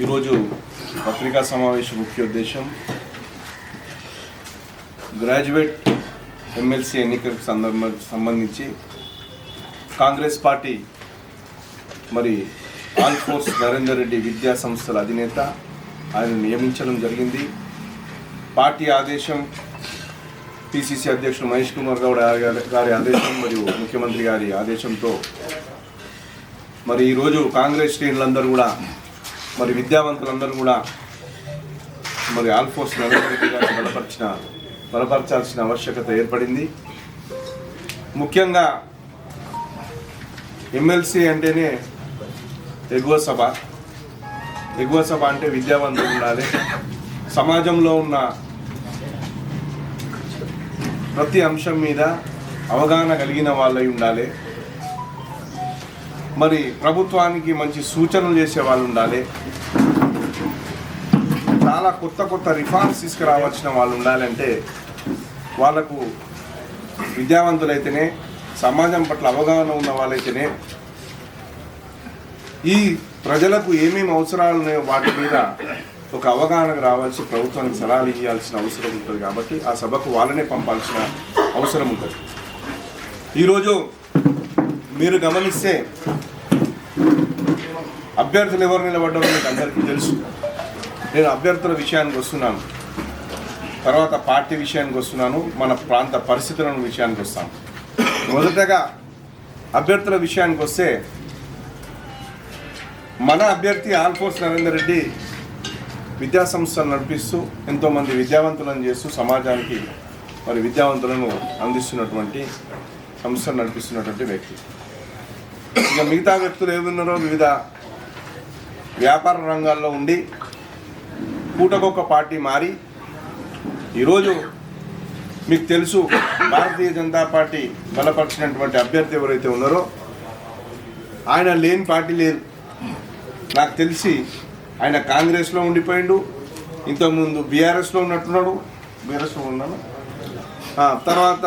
ఈరోజు పత్రికా సమావేశం ముఖ్య ఉద్దేశం గ్రాడ్యుయేట్ ఎమ్మెల్సీ ఎన్నికలకు సందర్భ సంబంధించి కాంగ్రెస్ పార్టీ మరి ఆల్ ఫోర్స్ నరేందర్ రెడ్డి విద్యా సంస్థల అధినేత. ఆయన నియమించడం జరిగింది. పార్టీ ఆదేశం పిసిసి అధ్యక్షుడు మహేష్ కుమార్ గౌడ్ గారి- గారి ఆదేశం మరియు ముఖ్యమంత్రి గారి ఆదేశంతో మరి ఈరోజు కాంగ్రెస్ శ్రేణులందరూ కూడా మరి విద్యావంతులందరూ కూడా మరి ఆల్ఫోర్స్ బలపరిచిన బలపరచాల్సిన ఆవశ్యకత ఏర్పడింది. ముఖ్యంగా ఎమ్మెల్సీ అంటేనే ఎగువ సభ. ఎగువ సభ అంటే విద్యావంతులు ఉండాలి. సమాజంలో ఉన్న ప్రతి అంశం మీద అవగాహన కలిగిన వాళ్ళై ఉండాలి. మరి ప్రభుత్వానికి మంచి సూచనలు చేసే వాళ్ళు ఉండాలి. చాలా కొత్త కొత్త రిఫార్మ్స్ తీసుకురావాల్సిన వాళ్ళు ఉండాలంటే వాళ్ళకు విద్యావంతులైతేనే సమాజం పట్ల అవగాహన ఉన్న వాళ్ళైతేనే ఈ ప్రజలకు ఏమేమి అవసరాలు ఉన్నాయో వాటి మీద ఒక అవగాహనకు రావాల్సి ప్రభుత్వానికి సలహాలు ఇవ్వాల్సిన అవసరం ఉంటుంది కాబట్టి ఆ సభకు వాళ్ళనే పంపాల్సిన అవసరం ఉంటుంది. ఈరోజు మీరు గమనిస్తే అభ్యర్థులు ఎవరు నిలబడ్డారో మీకు అందరికీ తెలుసు. నేను అభ్యర్థుల విషయానికి వస్తున్నాను. తర్వాత పార్టీ విషయానికి వస్తున్నాను. మన ప్రాంత పరిస్థితుల విషయానికి వస్తాను. మొదటగా అభ్యర్థుల విషయానికి వస్తే మన అభ్యర్థి ఆల్ఫోర్స్ నరేందర్ రెడ్డి విద్యాసంస్థలు నడిపిస్తూ ఎంతోమంది విద్యావంతులను చేస్తూ సమాజానికి మరి విద్యావంతులను అందిస్తున్నటువంటి సంస్థలు నడిపిస్తున్నటువంటి వ్యక్తి. ఇక మిగతా వ్యక్తులు ఏమున్నారో వివిధ వ్యాపార రంగాల్లో ఉండి పూటకొక పార్టీ మారి ఈరోజు మీకు తెలుసు భారతీయ జనతా పార్టీ బలపరిచినటువంటి అభ్యర్థి ఎవరైతే ఉన్నారో ఆయన లేని పార్టీ లేదు. నాకు తెలిసి ఆయన కాంగ్రెస్లో ఉండిపోయిండు ఇంతకుముందు బీఆర్ఎస్లో ఉన్నట్టున్నాడు. బీఆర్ఎస్లో ఉన్నాను. తర్వాత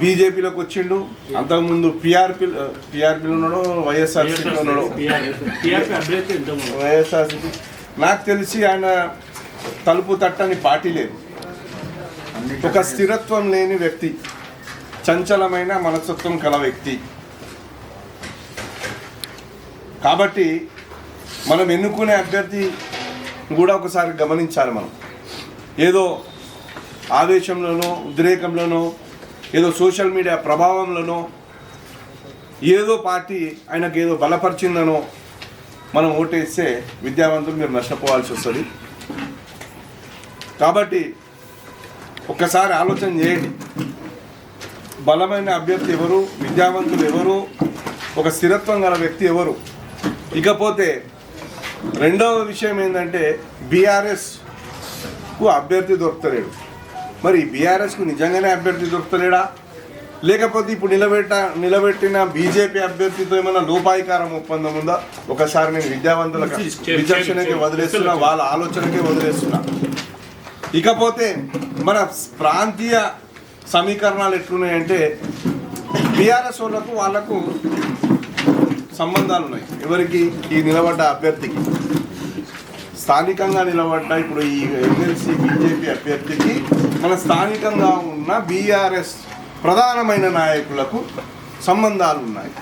బీజేపీలోకి వచ్చిండు. అంతకుముందు పిఆర్పి పిఆర్పీలో ఉన్నాడు వైఎస్ఆర్సీపీలో ఉన్నాడు? వైఎస్ఆర్సీపీ నాకు తెలిసి ఆయన తలుపు తట్టని పార్టీ లేదు. ఒక స్థిరత్వం లేని వ్యక్తి చంచలమైన మనస్తత్వం కల వ్యక్తి. కాబట్టి మనం ఎన్నుకునే అభ్యర్థి కూడా ఒకసారి గమనించాలి మనం. ఏదో ఆవేశంలోనో ఉద్రేకంలోనో ఏదో సోషల్ మీడియా ప్రభావంలోనో ఏదో పార్టీ ఆయనకు ఏదో బలపరిచిందనో మనం ఓటేస్తే విద్యావంతులు మీరు నష్టపోవాల్సి వస్తుంది. కాబట్టి ఒక్కసారి ఆలోచన చేయండి. బలమైన అభ్యర్థి ఎవరు విద్యావంతులు ఎవరు ఒక స్థిరత్వం గల వ్యక్తి ఎవరు? ఇకపోతే రెండవ విషయం ఏంటంటే బీఆర్ఎస్కు అభ్యర్థి దొరకలేడు మరి బీఆర్ఎస్కు నిజంగానే అభ్యర్థి దొరకలేడా లేకపోతే ఇప్పుడు నిలబెట్ట నిలబెట్టిన బీజేపీ అభ్యర్థితో ఏమైనా లోపాయికారం ఒప్పందం ఉందా? ఒకసారి నేను విద్యావంతులకు విచక్షణకి వదిలేస్తున్నా వాళ్ళ ఆలోచనకే వదిలేస్తున్నా. ఇకపోతే మన ప్రాంతీయ సమీకరణాలు ఎట్లున్నాయంటే బీఆర్ఎస్ వాళ్ళకు వాళ్ళకు సంబంధాలు ఉన్నాయి ఎవరికి? ఈ నిలబడ్డ అభ్యర్థికి. స్థానికంగా నిలబడ్డ ఇప్పుడు ఈ ఎమ్మెల్సీ బీజేపీ అభ్యర్థికి మన స్థానికంగా ఉన్న బీఆర్ఎస్ ప్రధానమైన నాయకులకు సంబంధాలు ఉన్నాయి.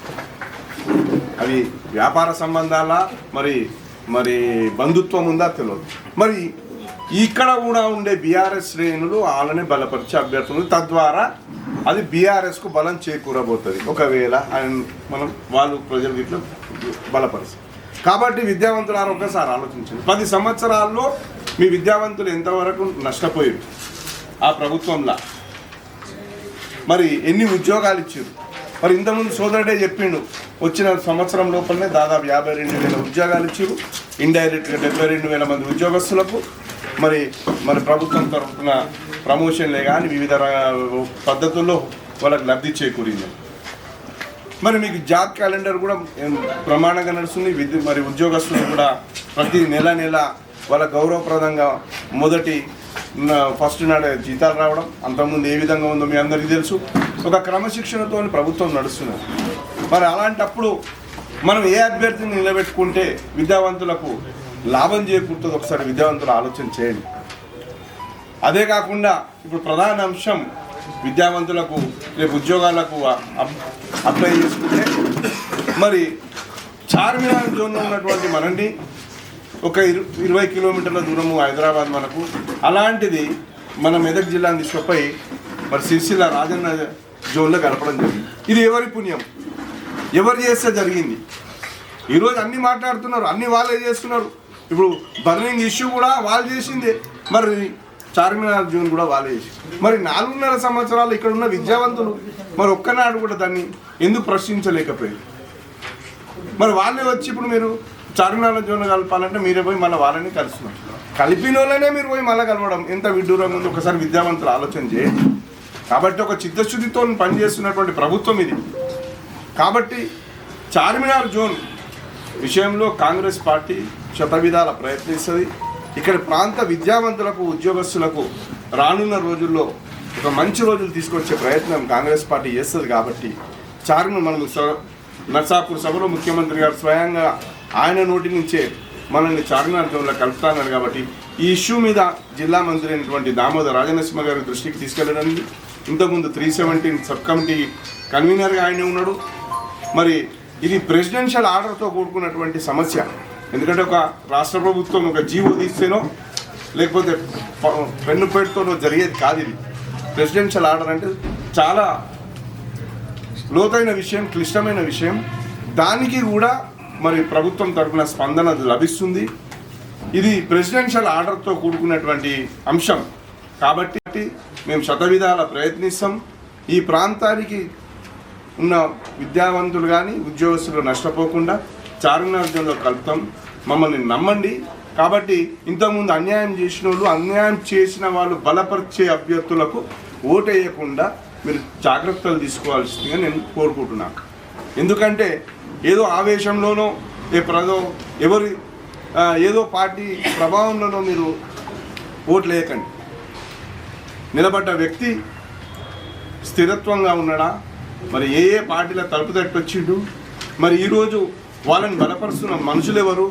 అవి వ్యాపార సంబంధాలా? మరి మరి బంధుత్వం ఉందా తెలియదు మరి ఇక్కడ కూడా ఉండే బీఆర్ఎస్ శ్రేణులు వాళ్ళని బలపరిచే అభ్యర్థులు తద్వారా అది బీఆర్ఎస్కు బలం చేకూరబోతుంది. ఒకవేళ ఆయన మనం వాళ్ళు ప్రజలు ఇట్లా బలపరుస్తారు కాబట్టి విద్యావంతులారు ఒకసారి ఆలోచించండి. పది సంవత్సరాల్లో మీ విద్యావంతులు ఎంతవరకు నష్టపోయారు? ఆ ప్రభుత్వంలో. మరి ఎన్ని ఉద్యోగాలు ఇచ్చారు మరి ఇంతకుముందు సోదరుడే చెప్పిండు వచ్చిన సంవత్సరం లోపలనే దాదాపు యాభై రెండు వేల ఉద్యోగాలు ఇచ్చారు ఇండైరెక్ట్గా డెబ్బై రెండు వేల మంది ఉద్యోగస్తులకు. మరి మరి ప్రభుత్వం తరఫున ప్రమోషన్లే కానీ వివిధ పద్ధతుల్లో వాళ్ళకి లబ్ధి చేకూరింది. మరి మీకు జాబ్ క్యాలెండర్ కూడా ప్రమాణంగా నడుస్తుంది విద్య మరి ఉద్యోగస్తులు కూడా ప్రతి నెల నెల వాళ్ళ గౌరవప్రదంగా మొదటి ఫస్ట్ నాడే జీతాలు రావడం అంతకుముందు ఏ విధంగా ఉందో మీ అందరికీ తెలుసు. ఒక క్రమశిక్షణతో ప్రభుత్వం నడుస్తున్నది. మరి అలాంటప్పుడు మనం ఏ అభ్యర్థిని నిలబెట్టుకుంటే విద్యావంతులకు లాభం చేకూరుతుంది ఒకసారి విద్యావంతులు ఆలోచన చేయండి. అదే కాకుండా ఇప్పుడు ప్రధాన అంశం విద్యావంతులకు రేపు ఉద్యోగాలకు అప్లై చేసుకుంటే మరి చార్మినార్ జోన్లో ఉన్నటువంటి మనండి ఒక ఇరు ఇరవై కిలోమీటర్ల దూరము హైదరాబాద్ మనకు. అలాంటిది మన మెదక్ జిల్లాని తీసుకుపోయి మరి సిరిసిల్ల రాజన్న జోన్లో గడపడం జరిగింది. ఇది ఎవరి పుణ్యం? ఎవరు చేస్తే జరిగింది? ఈరోజు అన్ని మాట్లాడుతున్నారు అన్ని వాళ్ళే చేస్తున్నారు. ఇప్పుడు బర్నింగ్ ఇష్యూ కూడా వాళ్ళు చేసిందే. మరి చార్మినార్ జోన్ కూడా వాళ్ళే చేసి మరి నాలుగున్నర సంవత్సరాలు ఇక్కడ ఉన్న విద్యావంతులు మరి ఒక్కనాడు కూడా దాన్ని ఎందుకు ప్రశ్నించలేకపోయారు? మరి వాళ్ళే వచ్చి ఇప్పుడు మీరు చార్మినార్ జోన్ కలపాలంటే మీరే పోయి మళ్ళీ వాళ్ళని కలుస్తున్నారు. కలిపిన వాళ్ళనే మీరు పోయి మళ్ళీ కలవడం ఎంత విడ్డూరంగా ఉంది ఒకసారి విద్యావంతులు ఆలోచన చేయండి. కాబట్టి ఒక చిత్తశుద్ధితో పనిచేస్తున్నటువంటి ప్రభుత్వం ఇది. కాబట్టి చార్మినార్ జోన్ విషయంలో కాంగ్రెస్ పార్టీ శతవిధాల ప్రయత్నిస్తుంది. ఇక్కడ ప్రాంత విద్యావంతులకు ఉద్యోగస్తులకు రానున్న రోజుల్లో ఒక మంచి రోజులు తీసుకొచ్చే ప్రయత్నం కాంగ్రెస్ పార్టీ చేస్తుంది కాబట్టి చార్మినార్ మనం స- నర్సాపూర్ సభలో ముఖ్యమంత్రి గారు స్వయంగా ఆయన నోటి నుంచే మనల్ని చార్మినార్గంలో జోన్లో కలుపుతాన్నారు కాబట్టి ఈ ఇష్యూ మీద జిల్లా మంత్రి అయినటువంటి దామోదర్ రాజనరసింహ గారి దృష్టికి తీసుకెళ్ళడానికి ఇంతకుముందు త్రీ సెవెంటీన్ సబ్ కమిటీ కన్వీనర్గా ఆయన ఉన్నాడు. మరి ఇది ప్రెసిడెన్షియల్ ఆర్డర్తో కూడుకున్నటువంటి సమస్య. ఎందుకంటే ఒక రాష్ట్ర ప్రభుత్వం ఒక జీవో తీస్తేనో లేకపోతే ప- పెన్ను పేరుతోనో జరిగేది కాదు ఇది. ప్రెసిడెన్షియల్ ఆర్డర్ అంటే చాలా లోతైన విషయం క్లిష్టమైన విషయం. దానికి కూడా మరి ప్రభుత్వం తరఫున స్పందన లభిస్తుంది. ఇది ప్రెసిడెన్షియల్ ఆర్డర్తో కూడుకున్నటువంటి అంశం. కాబట్టి మేము శతవిధాల ప్రయత్నిస్తాం. ఈ ప్రాంతానికి ఉన్న విద్యావంతులు కానీ ఉద్యోగస్తులు నష్టపోకుండా చార్మినార్ కలుపుతాం. మమ్మల్ని నమ్మండి. కాబట్టి ఇంతకుముందు అన్యాయం చేసిన వాళ్ళు అన్యాయం చేసిన వాళ్ళు బలపరిచే అభ్యర్థులకు ఓటేయకుండా మీరు జాగ్రత్తలు తీసుకోవాల్సిందిగా నేను కోరుకుంటున్నాను ఎందుకంటే ఏదో ఆవేశంలోనో ఏ ప్రదో ఎవరి ఏదో పార్టీ ప్రభావంలోనో మీరు ఓట్లు వేయకండి నిలబడ్డ వ్యక్తి స్థిరత్వంగా ఉన్నాడా? మరి ఏ ఏ పార్టీల తలుపు తట్టొచ్చిండు మరి ఈరోజు వాళ్ళని బలపరుస్తున్న మనుషులు ఎవరు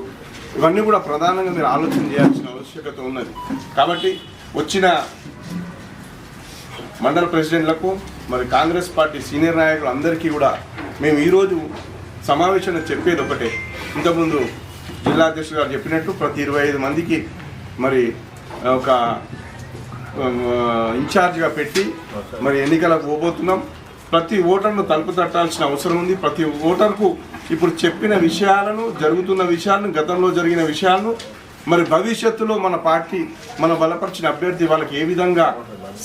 ఇవన్నీ కూడా ప్రధానంగా మీరు ఆలోచన చేయాల్సిన ఆవశ్యకత ఉన్నది. కాబట్టి వచ్చిన మండల ప్రెసిడెంట్లకు మరి కాంగ్రెస్ పార్టీ సీనియర్ నాయకులు అందరికీ కూడా మేము ఈరోజు సమావేశంలో చెప్పేది ఒకటే. ఇంతకుముందు జిల్లా అధ్యక్షుడు గారు చెప్పినట్టు ప్రతి ఇరవై ఐదు మందికి మరి ఒక ఇన్ఛార్జ్గా పెట్టి మరి ఎన్నికలకు పోబోతున్నాం. ప్రతి ఓటర్ను తలుపు తట్టాల్సిన అవసరం ఉంది. ప్రతి ఓటర్కు ఇప్పుడు చెప్పిన విషయాలను జరుగుతున్న విషయాలను గతంలో జరిగిన విషయాలను మరి భవిష్యత్తులో మన పార్టీ మన బలపరిచిన అభ్యర్థి వాళ్ళకి ఏ విధంగా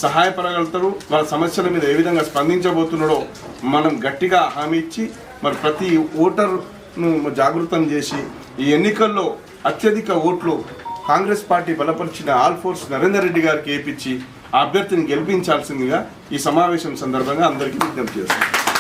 సహాయపడగలుగుతారు వాళ్ళ సమస్యల మీద ఏ విధంగా స్పందించబోతున్నాడో మనం గట్టిగా హామీ ఇచ్చి మరి ప్రతి ఓటర్ను జాగృతం చేసి ఈ ఎన్నికల్లో అత్యధిక ఓట్లు కాంగ్రెస్ పార్టీ బలపరిచిన ఆల్ ఫోర్స్ నరేందర్ రెడ్డి గారికి ఏపించి ఆ అభ్యర్థిని గెలిపించాల్సిందిగా ఈ సమావేశం సందర్భంగా అందరికీ విజ్ఞప్తి చేస్తాను